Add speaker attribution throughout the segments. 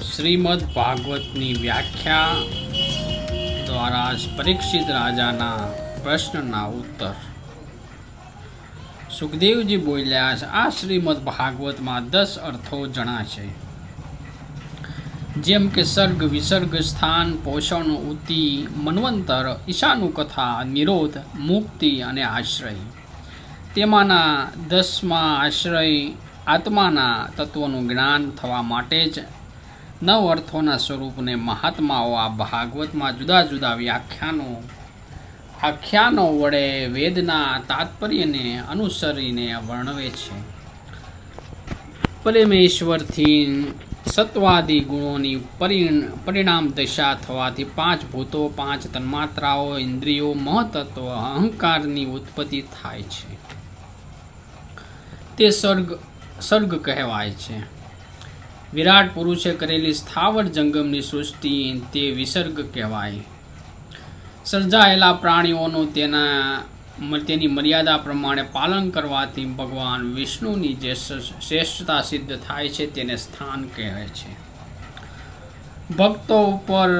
Speaker 1: શ્રીમદ ભાગવતની વ્યાખ્યા દ્વારા પરીક્ષિત રાજાના પ્રશ્નના ઉત્તર. સુખદેવજી બોલ્યા છે, આ શ્રીમદ ભાગવતમાં દસ અર્થો જણાશે. જેમ કે સર્ગ, વિસર્ગ, સ્થાન, પોષણ, ઉતિ, મનવંતર ઈશાનુ કથા નિરોધ, મુક્તિ અને આશ્રય. તેમાંના દસમાં આશ્રય આત્માના તત્વનું જ્ઞાન થવા માટે જ નવ અર્થોના સ્વરૂપને મહાત્માઓ આ ભાગવતમાં જુદા જુદા વ્યાખ્યાનો, આખ્યાનો વડે વેદના તાત્પર્યને અનુસરીને વર્ણવે છે. પરમેશ્વરથી સત્વાદી ગુણોની પરિણ, પરિણામ દશા થવાથી પાંચ ભૂતો, પાંચ તન્માત્રાઓ, ઇન્દ્રિયો, મહતત્વ, અહંકારની ઉત્પત્તિ થાય છે. તે સર્ગ સર્ગ કહેવાય છે. વિરાટ પુરુષે કરેલી સ્થાવર જંગમની સૃષ્ટિ તે વિસર્ગ કહેવાય. સર્જાયેલા પ્રાણીઓનું તેના તેની મર્યાદા પ્રમાણે પાલન કરવાથી ભગવાન વિષ્ણુની જે શ્રેષ્ઠતા સિદ્ધ થાય છે તેને સ્થાન કહેવાય છે. ભક્તો ઉપર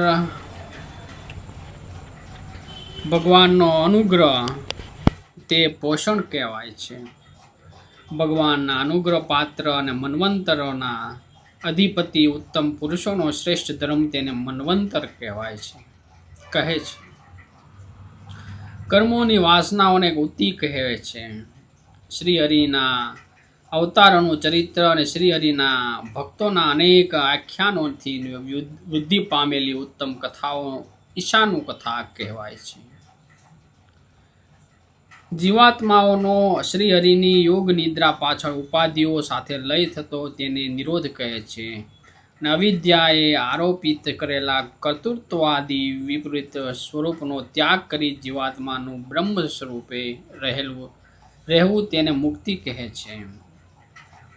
Speaker 1: ભગવાનનો અનુગ્રહ તે પોષણ કહેવાય છે. ભગવાનના અનુગ્રહ પાત્ર અને મન્વંતરોના અધિપતિ ઉત્તમ પુરુષોનો શ્રેષ્ઠ ધર્મ તેને મન્વંતર કહેવાય છે. કહે છે, કર્મોની વાસનાઓને ઉતિ કહે છે. શ્રી હરિના અવતારોનું ચરિત્ર અને શ્રી હરિના ભક્તોના અનેક આખ્યાનોથી વૃદ્ધિ પામેલી ઉત્તમ કથાઓ ઈશાનું કથા કહેવાય છે. જીવાત્માઓનો શ્રી હરિની યોગ નિદ્રા પાછળ ઉપાધિઓ સાથે લય થતો તેને નિરોધ કહે છે. અને અવિદ્યાએ આરોપિત કરેલા કર્તૃત્વવાદી વિપરીત સ્વરૂપનો ત્યાગ કરી જીવાત્માનું બ્રહ્મ સ્વરૂપે રહેલું, રહેવું તેને મુક્તિ કહે છે.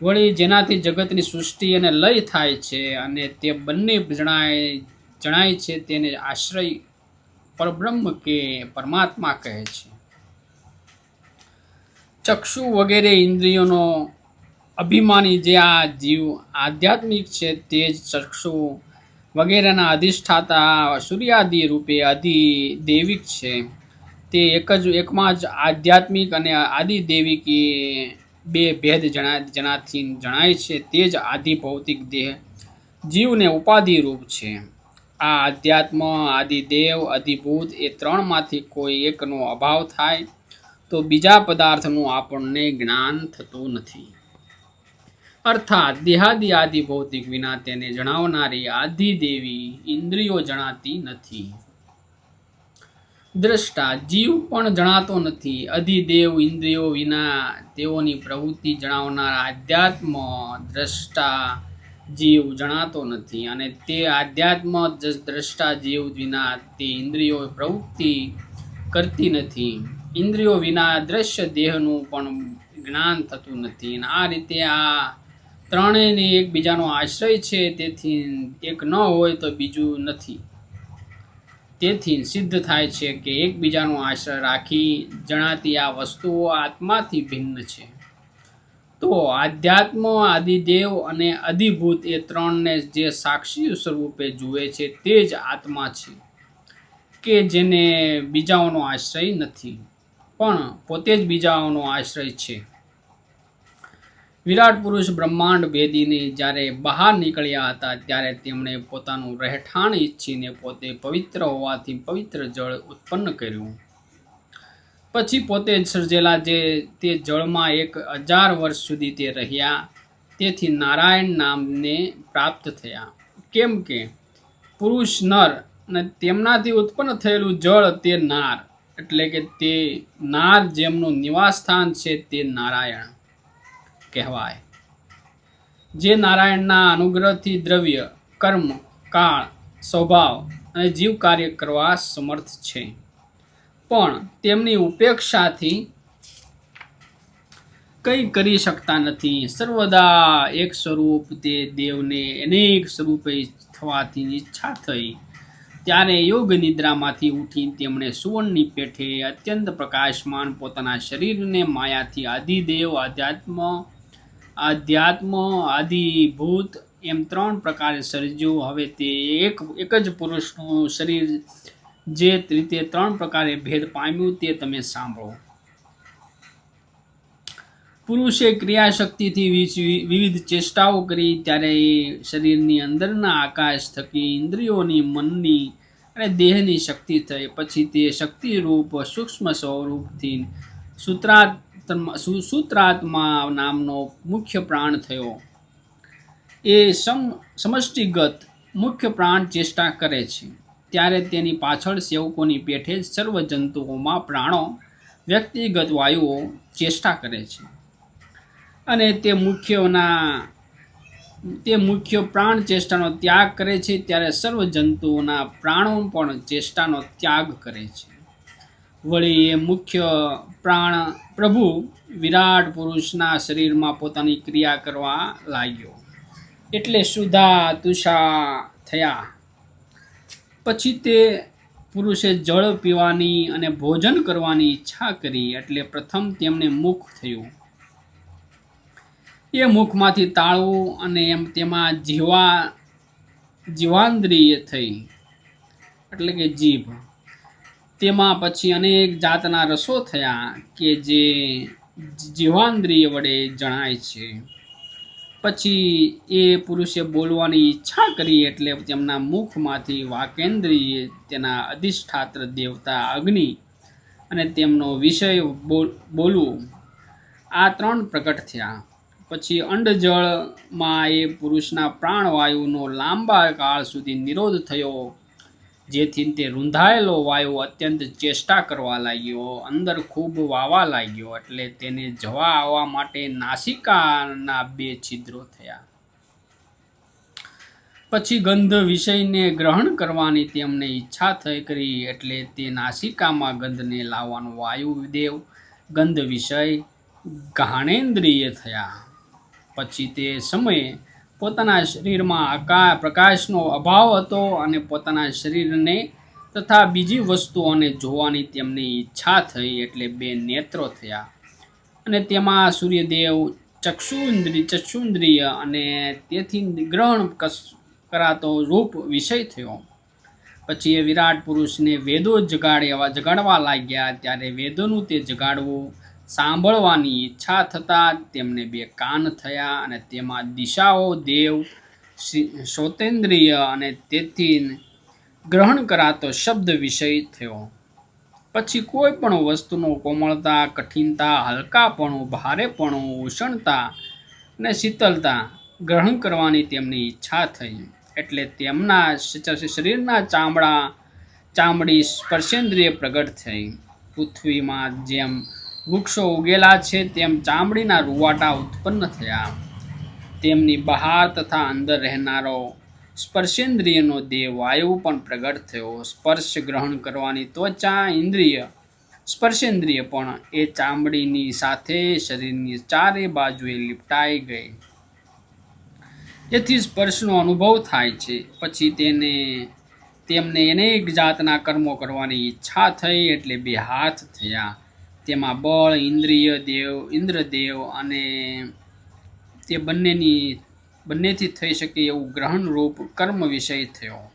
Speaker 1: વળી જેનાથી જગતની સૃષ્ટિ અને લય થાય છે અને તે બંને જણાય જણાય છે તેને આશ્રય પરબ્રહ્મ કે પરમાત્મા કહે છે. ચક્ષુ વગેરે ઇન્દ્રિયોનો અભિમાની જે આ જીવ આધ્યાત્મિક છે તે જ ચક્ષુ વગેરેના અધિષ્ઠાતા સૂર્યાદિ રૂપે અધિ દૈવિક છે. તે એક જ એકમાં જ આધ્યાત્મિક અને આદિ દૈવિકી બે ભેદ જણા જણાથી જણાય છે. તે જ આદિ ભૌતિક દેહ જીવને ઉપાધિ રૂપ છે. આ આધ્યાત્મ આદિદેવ અધિભૂત એ ત્રણમાંથી કોઈ એકનો અભાવ થાય તો બીજા પદાર્થનું આપણને જ્ઞાન થતું નથી. અર્થાત દેહાદિ આદિ ભૌતિક વિના તેને જણાવનારી આદિ દેવી ઇન્દ્રિયો જણાતી નથી. દ્રષ્ટા જીવ પણ જણાતો નથી. અધિદેવ ઇન્દ્રિયો વિના તેઓની પ્રવૃત્તિ જણાવનાર આધ્યાત્મ દ્રષ્ટા જીવ જણાતો નથી અને તે આધ્યાત્મ દ્રષ્ટા જીવ વિના તે ઇન્દ્રિયો પ્રવૃત્તિ કરતી નથી. ઇન્દ્રિયો વિના દ્રશ્ય દેહનું પણ જ્ઞાન થતું નથી. અને આ રીતે આ ત્રણેયને એકબીજાનો આશ્રય છે, તેથી એક ન હોય તો બીજું નથી. તેથી સિદ્ધ થાય છે કે એકબીજાનો આશ્રય રાખી જણાતી આ વસ્તુઓ આત્માથી ભિન્ન છે. તો આધ્યાત્મ, આદિદેવ અને અધિભૂત એ ત્રણને જે સાક્ષી સ્વરૂપે જુએ છે તે જ આત્મા છે, કે જેને બીજાઓનો આશ્રય નથી. પણ પોતે જ બીજાઓનો આશ્રય છે. વિરાટ પુરુષ બ્રહ્માંડ ભેદીને જ્યારે બહાર નીકળ્યા હતા ત્યારે તેમણે પોતાનું રહેઠાણ ઈચ્છીને પોતે પવિત્ર હોવાથી પવિત્ર જળ ઉત્પન્ન કર્યું. પછી પોતે સર્જેલા જે તે જળમાં એક હજાર વર્ષ સુધી તે રહ્યા, તેથી નારાયણ નામને પ્રાપ્ત થયા. કેમ કે પુરુષ નર અને તેમનાથી ઉત્પન્ન થયેલું જળ તે નાર એટલે કે તે નાર જેમનું નિવાસસ્થાન છે તે નારાયણ કહેવાય. જે નારાયણના અનુગ્રહથી દ્રવ્ય, કર્મ, કાળ, સ્વભાવ અને જીવ કાર્ય કરવા સમર્થ છે. પણ તેમની ઉપેક્ષાથી કંઈ કરી શકતા નથી. સર્વદા એક સ્વરૂપ તે દેવને અનેક સ્વરૂપે થવાથી ઈચ્છા થઈ. ત્યારે યોગ નિદ્રામાંથી ઉઠી તેમણે સુવર્ણની પેઠે અત્યંત પ્રકાશમાન પોતાના શરીરને માયાથી આદિદેવ, આધ્યાત્મ આધ્યાત્મ, આદિભૂત એમ ત્રણ પ્રકારે સર્જ્યું. હવે તે એક એક જ પુરુષનું શરીર જે રીતે ત્રણ પ્રકારે ભેદ પામ્યું તે તમે સાંભળો. પુરુષે ક્રિયાશક્તિથી વિવિધ ચેષ્ટાઓ કરી ત્યારે શરીરની અંદરના આકાશ થકી ઇન્દ્રિયોની મનની અને દેહની શક્તિ થઈ. પછી તે શક્તિરૂપ સૂક્ષ્મ સ્વરૂપથી સૂત્રાત્મા સૂત્રાત્મા નામનો મુખ્ય પ્રાણ થયો. એ સમ, સમષ્ટિગત મુખ્ય પ્રાણ ચેષ્ટા કરે છે. ત્યારે તેની પાછળ સેવકોની પેઠે સર્વ જંતુઓમાં પ્રાણો, વ્યક્તિગત વાયુઓ ચેષ્ટા કરે છે. અને તે મુખ્યના તે મુખ્ય પ્રાણ ચેષ્ટાનો ત્યાગ કરે છે, ત્યારે સર્વ જંતુઓના પ્રાણો પણ ચેષ્ટાનો ત્યાગ કરે છે. વળી એ મુખ્ય પ્રાણ પ્રભુ વિરાટ પુરુષના શરીરમાં પોતાની ક્રિયા કરવા લાગ્યો. એટલે સુધા તુષા થયા. પછી તે પુરુષે જળ પીવાની અને ભોજન કરવાની ઈચ્છા કરી, એટલે પ્રથમ તેમને મુખ થયું. એ મુખમાંથી તાળવું અને એમ તેમાં જીવા જીવાંદ્રિય થઈ. એટલે કે જીભ. તેમાં પછી અનેક જાતના રસો થયા કે જે જીવાંદ્રિય વડે જણાય છે. પછી એ પુરુષે બોલવાની ઈચ્છા કરી એટલે તેમના મુખમાંથી વાકેન્દ્રિય તેના અધિષ્ઠાત્ર દેવતા અગ્નિ અને તેમનો વિષય બોલ, બોલવું. આ ત્રણ પ્રગટ થયા. પછી અંડજળમાં એ પુરુષના પ્રાણવાયુનો લાંબા કાળ સુધી નિરોધ થયો, જેથી તે રૂંધાયેલો વાયુ અત્યંત ચેષ્ટા કરવા લાગ્યો, અંદર ખૂબ વાવા લાગ્યો, એટલે તેને જવા આવવા માટે નાસિકાના બે છિદ્રો થયા. પછી ગંધ વિષયને ગ્રહણ કરવાની તેમને ઈચ્છા થઈ કરી, એટલે તે નાસિકામાં ગંધને લાવવાનો વાયુદેવ ગંધ વિષય ઘાણેન્દ્રિય થયા. પછી તે સમયે પોતાના શરીરમાં આકા, પ્રકાશનો અભાવ હતો અને પોતાના શરીરને તથા બીજી વસ્તુઓને જોવાની તેમની ઈચ્છા થઈ એટલે બે નેત્રો થયા. અને તેમાં સૂર્યદેવ ચક્ષુન્દ્રિ, ચક્ષુન્દ્રિય અને તેથી ગ્રહણ કરાતો રૂપ વિષય થયો. પછી એ વિરાટ પુરુષને વેદો જગાડવા જગાડવા લાગ્યા. ત્યારે વેદોનું તે જગાડવું સાંભળવાની ઈચ્છા થતાં તેમને બે કાન થયા અને તેમાં દિશાઓ દેવ, શ્રી- શ્રોતેન્દ્રિય અને તેથી ગ્રહણ કરાતો શબ્દ વિષય થયો. પછી કોઈ પણ વસ્તુનો કોમળતા, કઠિનતા, હલકાપણું, ભારેપણું, ઉષ્ણતા અને શીતલતા ગ્રહણ કરવાની તેમની ઈચ્છા થઈ. એટલે તેમના શરીરના ચામડા, ચામડી સ્પર્શેન્દ્રિય પ્રગટ થઈ. પૃથ્વીમાં જેમ વૃક્ષો ઉગેલા છે તેમ ચામડીના રૂવાટા ઉત્પન્ન થયા. તેમની બહાર તથા અંદર રહેનારો સ્પર્શેન્દ્રિયનો દેહ વાયુ પણ પ્રગટ થયો. સ્પર્શ ગ્રહણ કરવાની ત્વચા ઇન્દ્રિય, સ્પર્શેન્દ્રિય પણ એ ચામડીની સાથે શરીરની ચારે બાજુએ લીપટાઈ ગઈ. જેથી સ્પર્શનો અનુભવ થાય છે. પછી તેને, તેમને અનેક જાતના કર્મો કરવાની ઈચ્છા થઈ એટલે બે હાથ થયા. તેમાં બળ, ઇન્દ્રિય દેવ, ઇન્દ્રદેવ અને તે બંનેની, બંનેથી થઈ શકે એવું ગ્રહણરૂપ કર્મ વિષય થયો.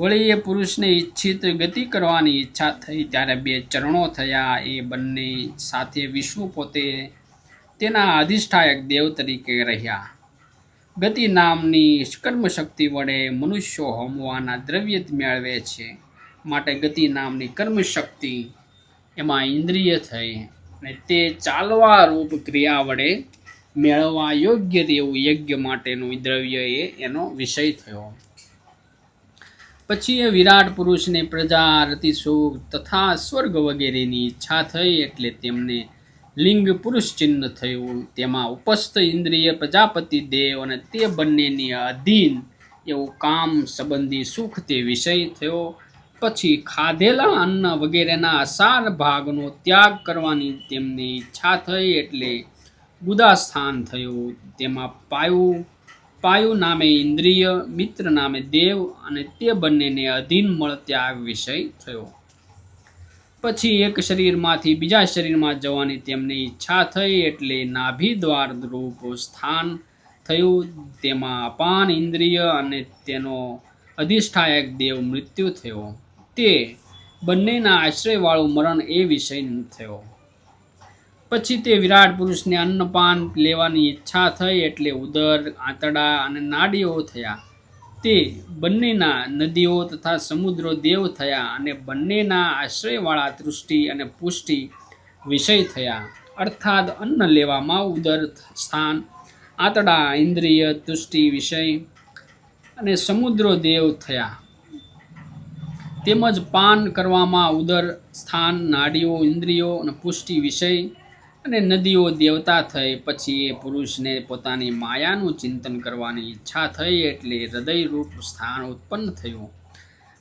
Speaker 1: વળી એ પુરુષને ઈચ્છિત ગતિ કરવાની ઈચ્છા થઈ ત્યારે બે ચરણો થયા. એ બંને સાથે વિષ્ણુ પોતે તેના અધિષ્ઠાયક દેવ તરીકે રહ્યા. ગતિ નામની કર્મ શક્તિ વડે મનુષ્યો હોમવાના દ્રવ્ય મેળવે છે. માટે ગતિ નામની કર્મ શક્તિ એમાં ઇન્દ્રિય થઈ અને તે ચાલવા રૂપ ક્રિયા વડે મેળવવા યોગ્ય તેવું યજ્ઞ માટેનું દ્રવ્ય એ એનો વિષય થયો. પછી એ વિરાટ પુરુષને પ્રજા રતિસુખ તથા સ્વર્ગ વગેરેની ઈચ્છા થઈ એટલે તેમને લિંગ પુરુષ ચિહ્ન થયું. તેમાં ઉપસ્થ ઇન્દ્રિય, પ્રજાપતિ, દેવ અને તે બંનેની અધીન એવું કામ સંબંધી સુખ તે વિષય થયો. પછી ખાધેલા અન્ન વગેરેના સાર ભાગનો ત્યાગ કરવાની તેમની ઈચ્છા થઈ એટલે ગુદાસ્થાન થયું. તેમાં પાયુ પાયુ નામે ઇન્દ્રિય, મિત્ર નામે દેવ અને તે બંનેને અધીન મળ ત્યાગ વિષય થયો. પછી એક શરીરમાંથી બીજા શરીરમાં જવાની તેમની ઈચ્છા થઈ એટલે નાભી દ્વાર રૂપ સ્થાન થયું. તેમાં અપાન ઇન્દ્રિય અને તેનો અધિષ્ઠાયક દેવ મૃત્યુ થયો. તે બંનેના આશ્રયવાળું મરણ એ વિષય થયો. પછી તે વિરાટ પુરુષને અન્નપાન લેવાની ઈચ્છા થઈ એટલે ઉદર આંતડા અને નાડીઓ થયા. તે બંનેના નદીઓ તથા સમુદ્રો દેવ થયા અને બંનેના આશ્રયવાળા તૃષ્ટિ અને પુષ્ટિ વિષય થયા. અર્થાત અન્ન લેવામાં ઉદર, સ્થાન આંતડા ઇન્દ્રિય, તુષ્ટિ વિષય અને સમુદ્રો દેવ થયા. તેમજ પાન કરવામાં ઉદર, સ્થાન, નાડીઓ, ઇન્દ્રિયો અને પુષ્ટિ વિષય અને નદીઓ દેવતા થઈ. પછી એ પુરુષને પોતાની માયાનું ચિંતન કરવાની ઈચ્છા થઈ એટલે હૃદયરૂપ સ્થાન ઉત્પન્ન થયું.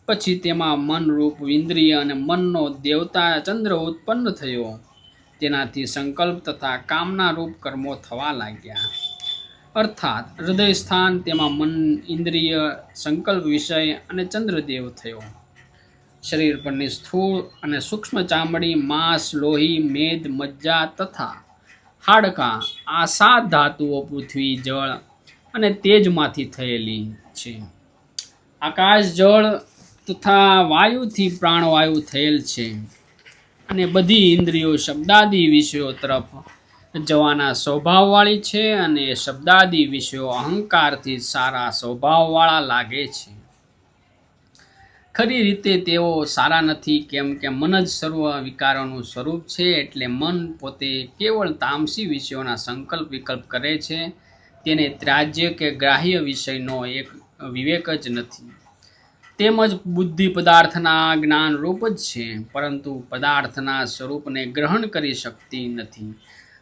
Speaker 1: પછી તેમાં મનરૂપ ઇન્દ્રિય અને મનનો દેવતા ચંદ્ર ઉત્પન્ન થયો. તેનાથી સંકલ્પ તથા કામના રૂપ કર્મો થવા લાગ્યા. અર્થાત હૃદય સ્થાન તેમાં મન, ઇન્દ્રિય, સંકલ્પ વિષય અને ચંદ્રદેવ થયો. શરીર પરની સ્થૂળ અને સૂક્ષ્મ ચામડી, માંસ, લોહી, મેદ, મજ્જા તથા હાડકાં, આ સાત ધાતુઓ પૃથ્વી જળ અને તેજમાંથી થયેલી છે. આકાશ જળ તથા વાયુથી પ્રાણવાયુ થયેલ છે અને બધી ઇન્દ્રિયો શબ્દાદી વિષયો તરફ જવાના સ્વભાવવાળી છે અને શબ્દાદી વિષયો અહંકારથી સારા સ્વભાવવાળા લાગે છે. ખરી રીતે તેઓ સારા નથી, કેમ કે મન જ સર્વ વિકારોનું સ્વરૂપ છે, એટલે મન પોતે કેવળ તામસી વિષયોના સંકલ્પ વિકલ્પ કરે છે. તેને ત્રાજ્ય કે ગ્રાહ્ય વિષયનો એક વિવેક જ નથી. તેમજ બુદ્ધિ પદાર્થના જ્ઞાન રૂપ જ છે, પરંતુ પદાર્થના સ્વરૂપને ગ્રહણ કરી શકતી નથી.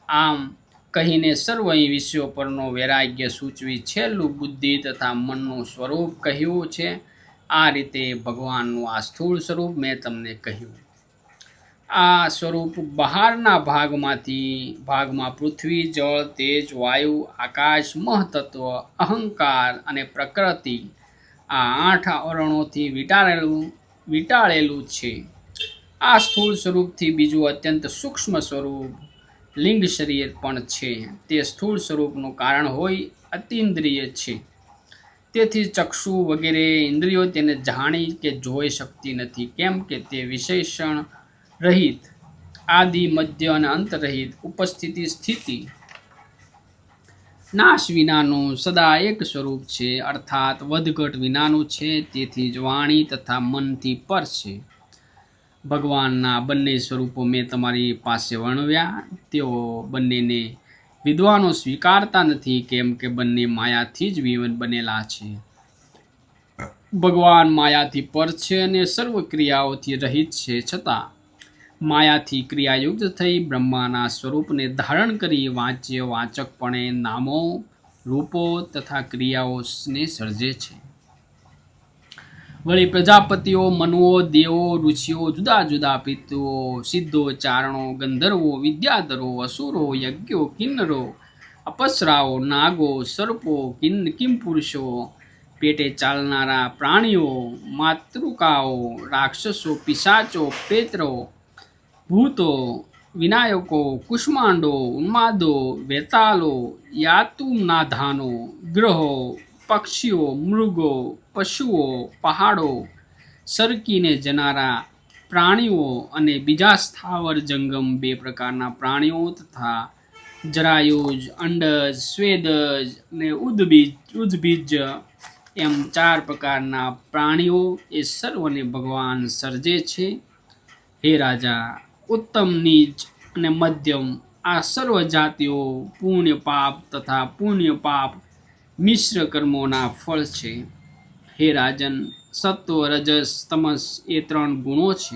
Speaker 1: આમ કહીને સર્વ વિષયો પરનો વૈરાગ્ય સૂચવી છેલ્લું બુદ્ધિ તથા મનનું સ્વરૂપ કહ્યું છે. આ રીતે ભગવાનનું આ સ્થૂળ સ્વરૂપ મેં તમને કહ્યું. આ સ્વરૂપ બહારના ભાગમાંથી, ભાગમાં પૃથ્વી, જળ, તેજ, વાયુ, આકાશ, મહતત્વ, અહંકાર અને પ્રકૃતિ આ આઠ આવરણોથી વીંટાળેલું વીંટાળેલું છે. આ સ્થૂળ સ્વરૂપથી બીજું અત્યંત સૂક્ષ્મ સ્વરૂપ લિંગ શરીર પણ છે. તે સ્થૂળ સ્વરૂપનું કારણ હોય, અતિન્દ્રિય છે. તેથી ચક્ષુ વગેરે ઇન્દ્રિયો તેને જાણી કે જોઈ શકતી નથી. કેમ કે તે વિશેષણ રહિત, આદિ, મધ્ય અને અંત રહિત ઉપસ્થિતિ સ્થિતિ નાશ વિનાનું સદા એક સ્વરૂપ છે, અર્થાત વધઘટ વિનાનું છે, તેથી જ વાણી તથા મનથી પર છે ભગવાનના બંને સ્વરૂપો મેં તમારી પાસે વર્ણવ્યા. તેઓ બંનેને વિદ્વાનો સ્વીકારતા નથી કેમ કે બંને માયાથી જ વિવન બનેલા છે. ભગવાન માયાથી પર છે અને સર્વ ક્રિયાઓથી રહિત છે છતાં માયાથી ક્રિયાયુક્ત થઈ બ્રહ્માના સ્વરૂપને ધારણ કરી વાંચ્ય વાચકપણે નામો, રૂપો તથા ક્રિયાઓને સર્જે છે. વળી પ્રજાપતિઓ મનવો દેવો ઋષિઓ જુદા જુદા પિતૃઓ સિદ્ધો ચારણો ગંધર્વો વિદ્યાધરો અસુરો યજ્ઞો કિન્નરો અપસરાઓ નાગો સર્પો કિન કિમપુરુષો પેટે ચાલનારા પ્રાણીઓ માતૃકાઓ રાક્ષસો પિશાચો પ્રેત્રો ભૂતો વિનાયકો કુષ્માંડો ઉન્માદો વેતાલો યાતુનાધાનો ગ્રહો પક્ષીઓ મૃગો પશુઓ, પહાડો, સરકીને જનારા પ્રાણીઓ અને બીજા સ્થાવર જંગમ બે પ્રકારના પ્રાણીઓ તથા જરાયુજ, અંડજ, સ્વેદજ અને ઉદ્બીજ ઉદ્ભીજ એમ ચાર પ્રકારના પ્રાણીઓ એ સર્વને ભગવાન સર્જે છે. હે રાજા, ઉત્તમ, નીચ અને મધ્યમ આ સર્વ જાતિઓ પુણ્ય પાપ તથા પુણ્ય પાપ મિશ્ર કર્મોના ફળ છે. હે રાજન, સત્વ, રજસ, તમસ એ ત્રણ ગુણો છે.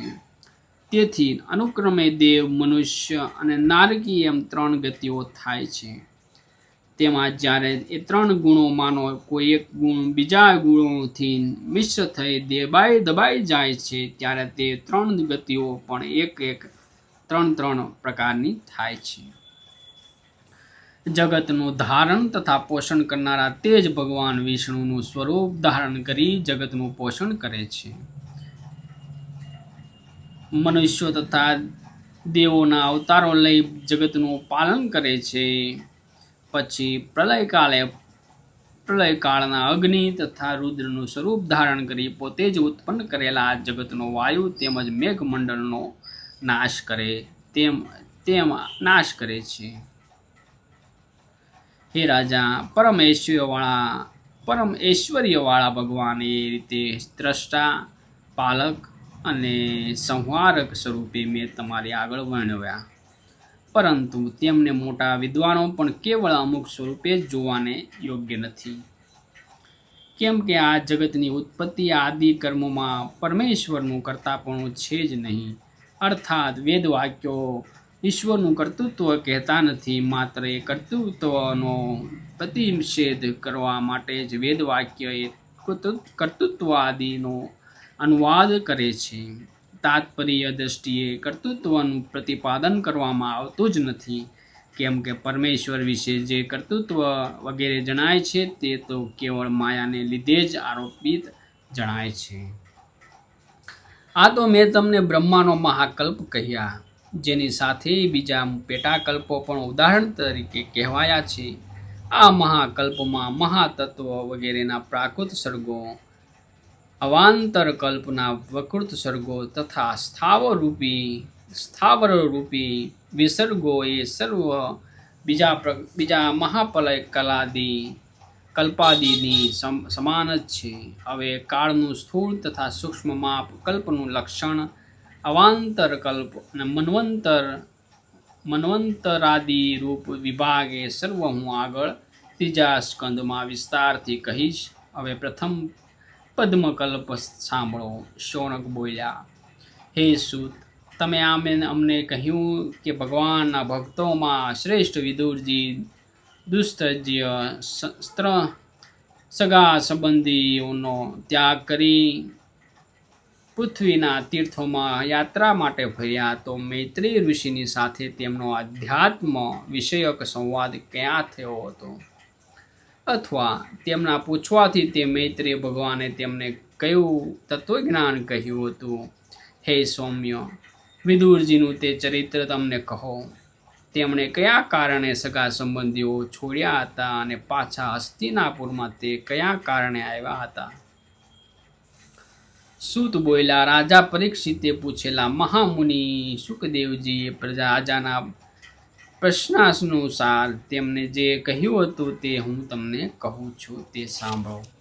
Speaker 1: તેથી અનુક્રમે દેવ, મનુષ્ય અને નારકી એમ ત્રણ ગતિઓ થાય છે. તેમાં જ્યારે એ ત્રણ ગુણોમાંનો કોઈ એક ગુણ બીજા ગુણોથી મિશ્ર થઈ દેબાઈ દબાઈ જાય છે, ત્યારે તે ત્રણ ગતિઓ પણ એક એક ત્રણ ત્રણ પ્રકારની થાય છે. જગતનું ધારણ તથા પોષણ કરનારા તે જ ભગવાન વિષ્ણુનું સ્વરૂપ ધારણ કરી જગતનું પોષણ કરે છે. મનુષ્યો તથા દેવોના અવતારો લઈ જગતનું પાલન કરે છે. પછી પ્રલયકાલે પ્રલયકાળના અગ્નિ તથા રુદ્રનું સ્વરૂપ ધારણ કરી પોતે જ ઉત્પન્ન કરેલા જગતનો વાયુ તેમજ મેઘમંડળનો નાશ કરે તેમ તેમ નાશ કરે છે. હે રાજા, પરમ ઐશ્વર્યવાળા પરમ ઐશ્વર્યવાળા ભગવાન એ રીતે દ્રષ્ટા પાલક અને સંહારક સ્વરૂપે મેં તમારી આગળ વર્ણવ્યા. પરંતુ તેમને મોટા વિદ્વાનો પણ કેવળ અમુક સ્વરૂપે જ જોવાને યોગ્ય નથી. કેમ કે આ જગતની ઉત્પત્તિ આદિ કર્મોમાં પરમેશ્વરનું કરતાપણું છે જ નહીં. અર્થાત વેદ વાક્યો ઈશ્વરનું કર્તૃત્વ કહેતા નથી, માત્ર એ કર્તૃત્વનો પ્રતિષેધ કરવા માટે જ વેદવાક્ય એ કર્તૃ- અનુવાદ કરે છે. તાત્પર્ય દ્રષ્ટિએ કર્તૃત્વનું પ્રતિપાદન કરવામાં આવતું જ નથી. કેમ કે પરમેશ્વર વિશે જે કર્તૃત્વ વગેરે જણાય છે, તે તો કેવળ માયાને લીધે જ આરોપિત જણાય છે. આ તો મેં તમને બ્રહ્માનો મહાકલ્પ કહ્યા. જેની સાથે બીજા પેટાકલ્પો પણ ઉદાહરણ તરીકે કહેવાયા છે. આ મહાકલ્પમાં મહાતત્વ વગેરેના પ્રાકૃત સર્ગો અવાંતર કલ્પના વકૃત સર્ગો તથા સ્થાવરૂપી સ્થાવર રૂપી વિસર્ગો એ સર્વ બીજા બીજા મહાપલય કલાદી, કલ્પાદિની સમ, સમાન જ છે. હવે કાળનું સ્થૂળ તથા સૂક્ષ્મ માપ કલ્પનું લક્ષણ અવાંતર કલ્પ અને મન્વંતર મન્વંતરાદિ રૂપ વિભાગે સર્વ હું આગળ ત્રીજા સ્કંદમાં વિસ્તારથી કહીશ હવે પ્રથમ પદ્મકલ્પ સાંભળો શૌનક બોલ્યા હે સુત તમે આમે અમને કહ્યું કે ભગવાનના ભક્તોમાં શ્રેષ્ઠ વિદુરજી સ્ત્ર સગા સંબંધીઓનો ત્યાગ કરી પૃથ્વીના તીર્થોમાં યાત્રા માટે ફર્યા તો મૈત્રી ઋષિની સાથે તેમનો અધ્યાત્મ વિષયક સંવાદ ક્યાં થયો હતો? અથવા તેમના પૂછવાથી તે મૈત્રી ભગવાને તેમને કયું તત્વજ્ઞાન કહ્યું હતું? હે સૌમ્ય, વિદુરજીનું તે ચરિત્ર તમને કહો. તેમણે કયા કારણે સગા સંબંધીઓ છોડ્યા હતા અને પાછા હસ્તિનાપુરમાં તે કયા કારણે આવ્યા હતા? સૂત બોલ્યા રાજા પરીક્ષિતે પૂછેલા, મહામુનિ, સુખદેવજીએ પ્રજાના પ્રશ્નાનુસાર તેમને જે કહ્યું હતું તે હું તમને કહું છું, તે સાંભળો.